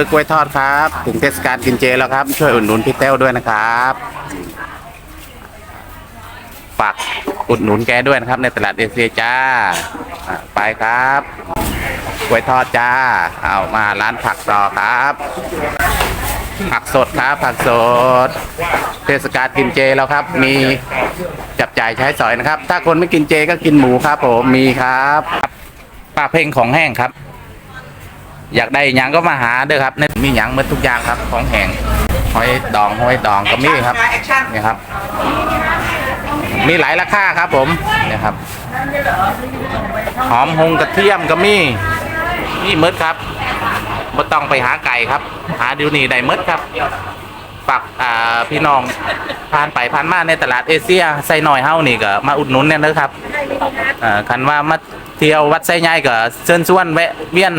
อกล้วยทอดครับถึงเทศกาลกินเจแล้วครับ ช่วยอุดหนุนพี่เต้วด้วยนะครับฝากอุดหนุนแกด้วยนะครับ ในตลาดเอเชียจ้าอะไปครับกล้วยทอดจ้า เอามาร้านผักต่อครับ ผักสดครับ ผักสด เทศกาลกินเจแล้วครับ มีจับจ่ายใช้สอยนะครับ ถ้าคนไม่กินเจก็กินหมูครับผมมีครับปลาเพ่งของแห้งครับ อยากได้หยังก็มาหาเด้อครับในมีหยังหมดทุกอย่างครับของแห้งหอยดองหอยดองก็มีครับนี่ครับ มีหลายราคาครับผมเนี่ยครับหอมหงกระเทียมก็มีนี่มดครับไม่ต้องไปหาไก่ครับ หาดูนี่ได้มดครับฝากอ่าพี่น้องผ่านไปผ่านมาในตลาดเอเชียไซน้อยเฮานี่ก็มาอุดหนุนเนี่ยนะครับอ่าคันว่ามาเที่ยววัดไซใหญ่ก็เชิญชวนแวะเวียน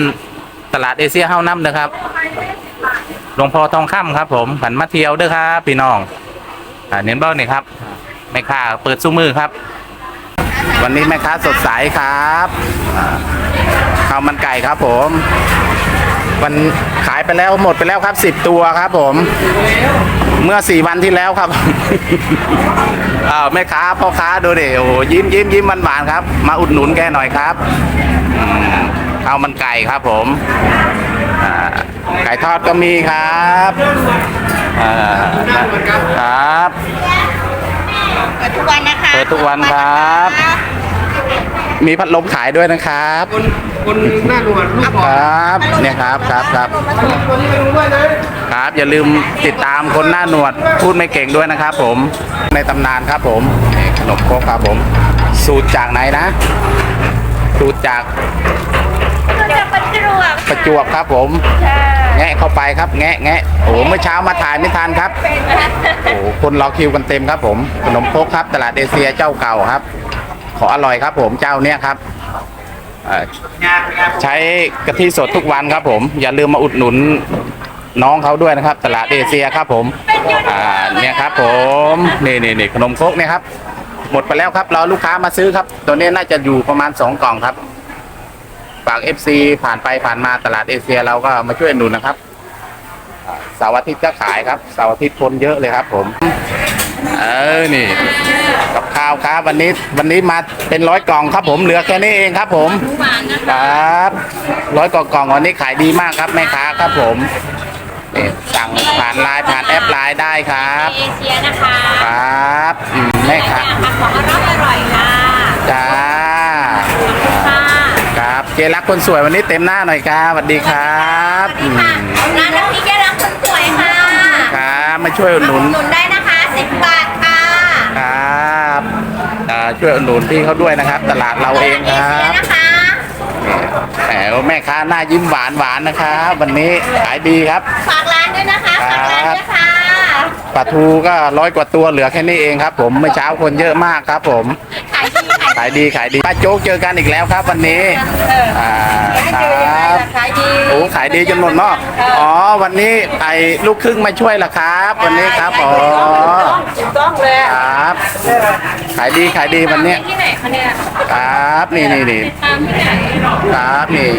ตลาดเอเชียเฮานํนะครับหลวงพ่อทองคำครับ ผมขันมาเที่ยวเด้อครับพี่น้องอ่าเน้นเบ้านี่ครับแม่ค้าเปิดซุ้มือครับ วันนี้แม่ค้าสดใสครับอ่าข้าวมันไก่ครับผม วันขายไปแล้วหมดไปแล้วครับสิบตัวครับผม เมื่อสี่วันที่แล้วครับ อ้าวแม่ค้าพ่อค้าดูดิโอ้โหยิ้มยิ้มยิ้มหวานๆครับ มาอุดหนุนแกหน่อยครับอืม ข้าวมันไก่ครับผมอ่าไก่ทอดก็มีครับอ่าครับเปิดทุกวันนะคะเปิดทุกวันครับ มีพัดลมขายด้วยนะครับคนคนหน้าหนวดลูกคบอลรับเนี่ยครับครับครับคนที่ไม่รู้ด้วยนะครับอย่าลืมติดตามคนหน้าหนวดพูดไม่เก่งด้วยนะครับ ผมในตำนานครับผมนี่ขนมโครกครับผม สูตรจากไหนนะ สูตรจากก็ จะประจวบประจวบครับผม แงะเข้าไปครับ แงะแงะโอ้โหเมื่อเช้ามาถ่ายไม่ทันครับโอ้โหคนรอคิวกันเต็มครับผม ขนมโครกครับ ตลาดเอเชียเจ้าเก่าครับ ขออร่อยครับผมเจ้าเนี้ยครับเอ่อใช้กะทิสดทุกวันครับผม อย่าลืมมาอุดหนุนน้องเขาด้วยนะครับ ตลาดเอเชียครับผมอ่าเนี่ยครับผมนี่นี่นี่ขนมโครกเนี่ยครับหมดไปแล้วครับรอลูกค้ามาซื้อครับ ตัวนี้น่าจะอยู่ประมาณสองกล่องครับ ฝาก FC ผ่านไปผ่านมาตลาดเอเชียเราก็มาช่วยอุดหนุนนะครับอ่าเสาร์อาทิตย์ก็ขายครับเสาร์อาทิตย์คนเยอะเลยครับ ผม เออนี่ กับข้าวครับวันนี้วันนี้มาเป็นร้อยกล่องครับผมเหลือแค่นี้เองครับ ผมหวานนะครับร้อยกล่องกล่องวันนี้ขายดีมากครับแม่ค้าครับผมนี่สั่งผ่านไลน์ผ่านแอปไลน์ได้ครับเอเชียนะคะครับอืมแม่ค้าค่ะของอร่อยอร่อยค่ะจ้าค่ะครับเจรักคนสวยวันนี้เต็มหน้าหน่อยครับสวัสดีครับอืมร้านน้ำพริกยาลักคนสวยค่ะครับมาช่วยอุดหนุนหนุนได้นะคะสิบบาทค่ะครับอ่าช่วยอุดหนุนพี่เขาด้วยนะครับ ตลาดเราเองคเอรัเชียบนะคะแหมแม่ค้าหน้ายิ้มหวานหวานนะครับวันนี้ขายดีครับฝากร้านด้วยนะคะฝากร้านด้วยค่ะปลาทูก็ร้อยกว่าตัวเหลือแค่นี้เองครับ ผมเมื่อเช้าคนเยอะมากครับผม ขายดีขายขายดีขายดีป้าโจ๊กเจอกันอีกแล้วครับ วันนี้อ่าครับขายดีโอ้ขายดีจนหมดเนาะอ๋อวันนี้ไอ้ลูกครึ่งมาช่วยล่ะครับ วันนี้ครับอ๋อถูกต้องเลยครับ ขายดีขายดีวันเนี้ยที่ไหนคะเนี่ยครับนี่นี่นี่ ตามที่ไหนครับนี่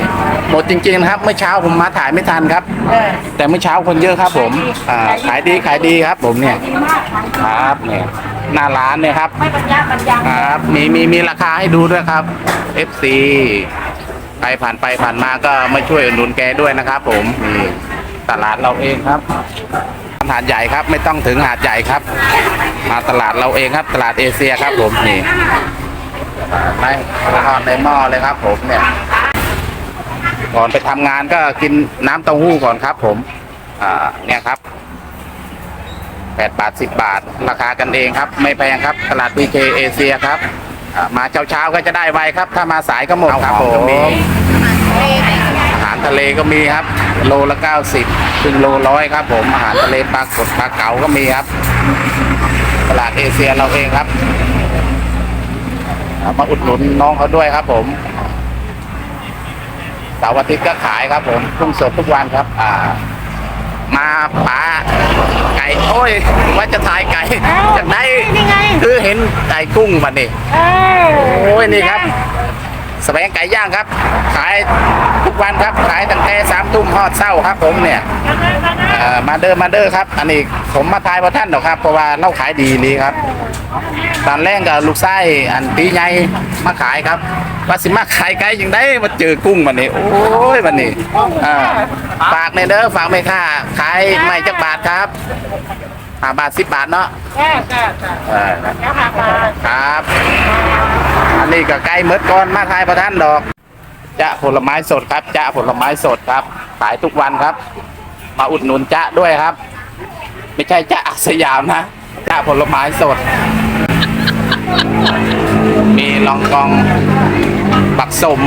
หมดจริงๆนะครับเมื่อเช้าผมมาถ่ายไม่ทันครับ แต่เมื่อเช้าคนเยอะครับผมอ่าขายดีขายดีครับผมเนี่ยครับเนี่ย หน้าร้านเนี่ยครับ ไม่บรรยาบรรยาครับ มีมีมีราคาให้ดูด้วยครับ FC ใครผ่านไปผ่านมาก็มาช่วยอุดหนุนแกด้วยนะครับผมนี่ตลาดเราเองครับหาดใหญ่ครับ ไม่ต้องถึงหาดใหญ่ครับ มาตลาดเราเองครับ ตลาดเอเชียครับ ผมนี่ในทอดในหม้อเลยครับ ผมเนี่ย ก่อนไปทำงานก็กินน้ำเต้าหู้ก่อนครับ ผม อ่า เนี่ยครับ แปดบาทสิบบาท ราคากันเองครับ ไม่แพงครับ ตลาด BK เอเชียครับอ่ามาเช้าเช้าๆก็จะได้ไวครับ ถ้ามาสายก็หมดครับผมอาหารทะเลก็มีครับ โลละเก้าสิบถึงโลร้อยครับ ผมอาหารทะเลปลากดปลาเก๋าก็มีครับ ตลาดเอเชียเราเองครับอ่ามาอุดหนุนน้องเขาด้วยครับ ผมเสาร์อาทิตย์ก็ขายครับ ผมกุ้งสดทุกวันครับ อ่า มาปลาไก่ โอ้ยว่าจะถ่ายไก่จากไหนนี่ไง คือเห็นไก่กุ้งมาดิเออโอ้ยนี่ครับแสวงไก่ย่างครับ ขายทุกวันครับขายตั้งแต่สามทุ่มทอดเศร้าครับ ผมเนี่ยเอ่อมาเดินมาเดินครับ อันนี้ผมมาทายว่าท่านหรอกครับเพราะว่าเราขายดีนี่ครับ ตอนแรกกับลูกไส้อันปีใหญ่มาขายครับว่าสิมาขายไก่ยังได้มาเจอกุ้งมันนี่โอ้ยมันนี่อ่า ฝากในเด้อฝากไม่ค่าขายไม่จักบาทครับห้าบาทสิบบาทเนาะแก่แก่แก่เออแก่หักมาครับ อันนี้ก็ไก่เมดก่อนมาขายประท่านดอกจะผลไม้สดครับจะผลไม้สดครับ ขายทุกวันครับ มาอุดหนุนจะด้วยครับ ไม่ใช่จะอาสยามนะจะผลไม้สด มีลองกองปักสม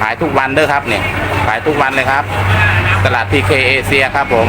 ขายทุกวันเด้อครับเนี่ยขายทุกวันเลยครับ ตลาดพีเคเอเชียครับผม